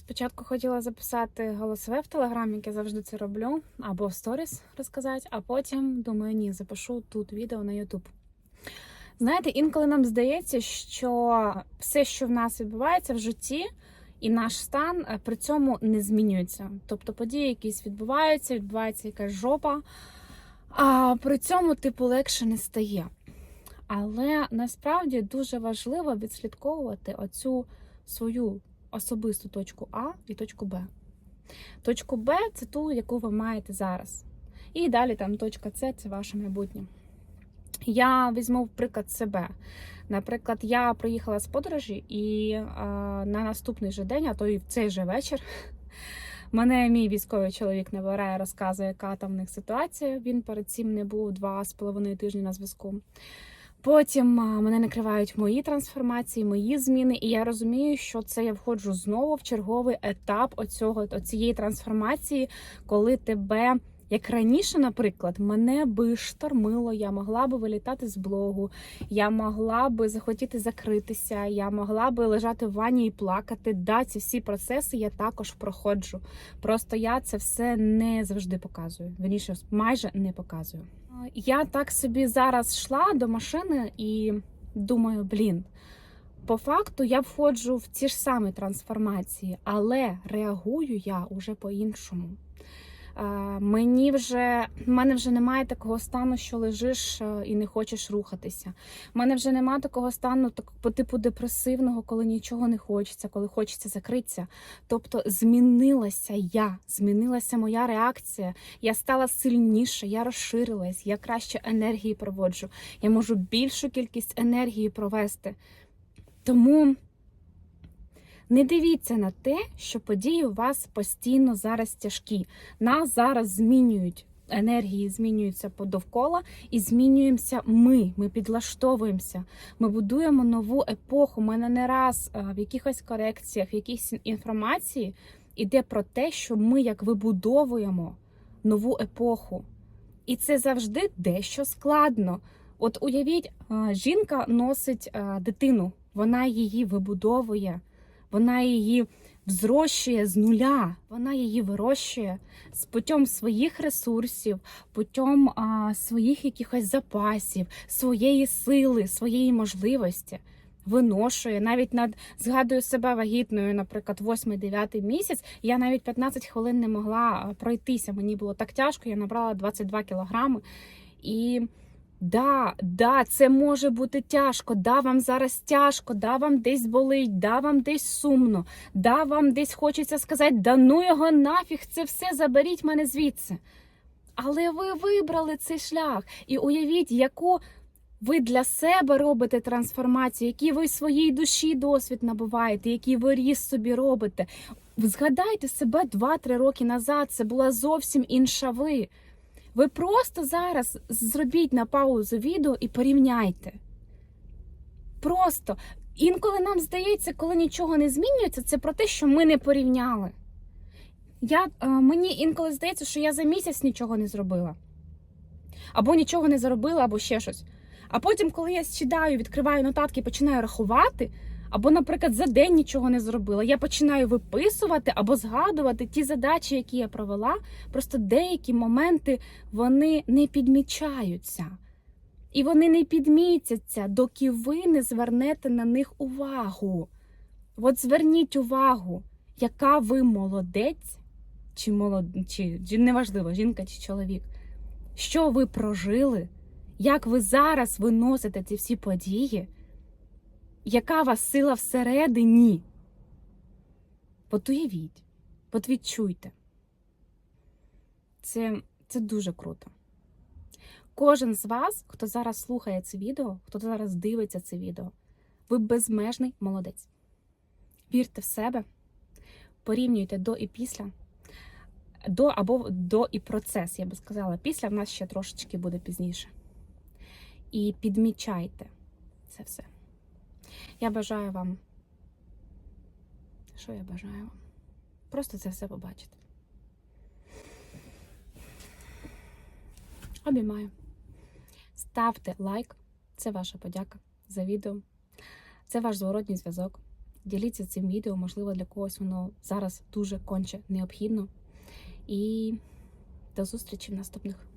Спочатку хотіла записати голосове в Телеграм, як я завжди це роблю, або в сторіс розказати, а потім думаю, ні, запишу тут відео на Ютуб. Знаєте, інколи нам здається, що все, що в нас відбувається в житті, і наш стан е, при цьому не змінюється. Тобто події якісь відбуваються, відбувається якась жопа, а при цьому, типу, легше не стає. Але насправді дуже важливо відслідковувати оцю свою особисту точку А і точку Б. Точку Б це ту, яку ви маєте зараз. І далі там точка С це ваше майбутнє. Я візьму приклад себе. Наприклад, я приїхала з подорожі, і а, на наступний же день, а то і в цей же вечір, мене мій військовий чоловік набирає, розказує, яка там в них ситуація. Він перед цим не був два з половиною тижні на зв'язку. Потім мене накривають мої трансформації, мої зміни, і я розумію, що це я входжу знову в черговий етап оцього цієї трансформації, коли тебе. Як раніше, наприклад, мене би штормило, я могла би вилітати з блогу, я могла би захотіти закритися, я могла би лежати в ванні і плакати. Да, ці всі процеси я також проходжу. Просто я це все не завжди показую. Вірніше, майже не показую. Я так собі зараз йшла до машини і думаю, блін. По факту я входжу в ті ж самі трансформації, але реагую я уже по-іншому. Мені вже в мене вже немає такого стану, що лежиш е, і не хочеш рухатися. У мене вже немає такого стану, так по типу депресивного, коли нічого не хочеться, коли хочеться закритися. Тобто змінилася я, змінилася моя реакція. Я стала сильніше, я розширилась, я краще енергії проводжу. Я можу більшу кількість енергії провести. Тому. Не дивіться на те, що події у вас постійно зараз тяжкі. Нас зараз змінюють. Енергії змінюються довкола і змінюємося ми. Ми підлаштовуємося. Ми будуємо нову епоху. У мене не раз в якихось корекціях, в якійсь інформації йде про те, що ми як вибудовуємо нову епоху. І це завжди дещо складно. От уявіть, жінка носить дитину, вона її вибудовує. Вона її взрощує з нуля, вона її вирощує з путем своїх ресурсів, путем а, своїх якихось запасів, своєї сили, своєї можливості. Виношує навіть над згадую себе вагітною, наприклад, 8-9 місяць. Я навіть 15 хвилин не могла пройтися. Мені було так тяжко, я набрала 22 кілограми. І Да, да, це може бути тяжко. Да, вам зараз тяжко, да, вам десь болить, да, вам десь сумно, да, вам десь хочеться сказати, да ну його нафіг, це все заберіть мене звідси. Але ви вибрали цей шлях. І уявіть, яку ви для себе робите трансформацію, який ви своїй душі досвід набуваєте, який ви ріс собі робите. Згадайте себе 2-3 роки назад. Це була зовсім інша ви. Ви просто зараз зробіть на паузу відео і порівняйте. Просто інколи нам здається, коли нічого не змінюється, це про те, що ми не порівняли. Я, е, Мені інколи здається, що я за місяць нічого не зробила. Або нічого не заробила, або ще щось. А потім, коли я сідаю, відкриваю нотатки і починаю рахувати. Або, наприклад, за день нічого не зробила. Я починаю виписувати або згадувати ті задачі, які я провела. Просто деякі моменти вони не підмічаються. І вони не підмітяться, доки ви не звернете на них увагу. От зверніть увагу, яка ви молодець, чи молод... чи, неважливо, жінка чи чоловік, що ви прожили, як ви зараз виносите ці всі події. Яка вас сила всередині? От уявіть, от відчуйте. Це, Це дуже круто. Кожен з вас, хто зараз слухає це відео, хто зараз дивиться це відео, ви безмежний молодець. Вірте в себе, порівнюйте до і після, до або до і процес, я би сказала. Після в нас ще трошечки буде пізніше. І підмічайте це все. Я бажаю вам. Що я бажаю вам? Просто це все побачити. Обіймаю. Ставте лайк, це ваша подяка за відео. Це ваш зворотній зв'язок. діліться цим відео, можливо, для когось воно зараз дуже конче необхідно. І до зустрічі в наступних.